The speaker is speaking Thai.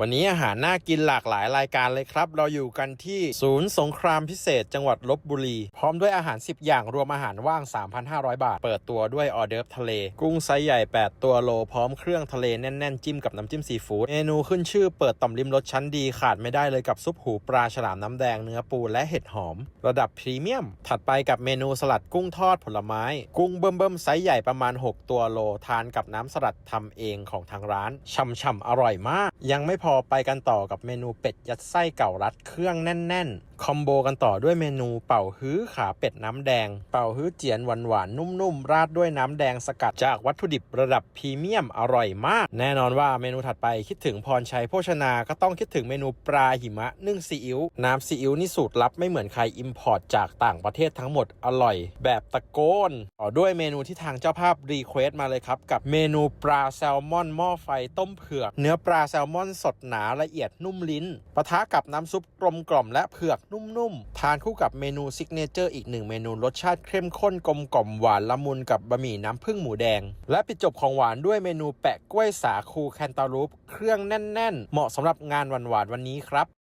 วันนี้อาหารน่ากินหลากหลายรายการเลยครับ เราอยู่กันที่ศูนย์สงครามพิเศษ จังหวัดลบบุรี พร้อมด้วยอาหาร 10 อย่างรวมอาหารว่าง 3,500 บาท เปิดตัวด้วยออเดิร์ฟทะเล กุ้งไซส์ใหญ่ 8 ตัวโล พร้อมเครื่องทะเลแน่น ๆ จิ้มกับน้ำจิ้มซีฟู้ด เมนูขึ้นชื่อเปิดต่อมริมรสชั้นดีขาดไม่ได้เลยกับซุปหูปลาฉลามน้ำแดงเนื้อปูและเห็ดหอม ระดับพรีเมียม ถัดไปกับเมนูสลัดกุ้งทอดผลไม้ กุ้งเบิ่มๆไซส์ใหญ่ประมาณ 6 ตัวโล ทานกับน้ำสลัดทำเองของทางร้านช่ำๆอร่อยมาก ยังไม่พอไปกันต่อกับเมนูเป็ดยัดไส้เก่ารัดเครื่องแน่น ๆ คอมโบกันต่อด้วยเมนูเป่าฮื้อขาเป็ดน้ำแดง เป่าฮื้อเจียนหวานๆนุ่มๆ ราดด้วยน้ำแดงสกัดจากวัตถุดิบระดับพรีเมียมอร่อยมาก แน่นอนว่าเมนูถัดไปคิดถึงพรชัยโภชนา ก็ต้องคิดถึงเมนูปลาหิมะนึ่งซีอิ๊วน้ำซีอิ๊วนี่สูตรลับไม่เหมือนใครอิมพอร์ตจากต่างประเทศทั้งหมดอร่อย แบบตะโกนต่อด้วยเมนูที่ทางเจ้าภาพรีเควสต์มาเลยครับกับเมนูปลาแซลมอนหม้อไฟต้มเผือก เนื้อปลาแซลมอนสดหนาละเอียดนุ่มลิ้นปะทะกับน้ำซุปกลมกล่อมและเผือกนุ่มๆ ทานคู่กับเมนูซิกเนเจอร์อีกหนึ่งเมนูรสชาติเข้มข้นกลมกล่อมหวานละมุนกับบะหมี่น้ำผึ้งหมูแดง และปิดจบของหวานด้วยเมนูแปะกล้วยสาคูแคนตาลูป เครื่องแน่น ๆ เหมาะสำหรับงานหวานๆวันนี้ครับ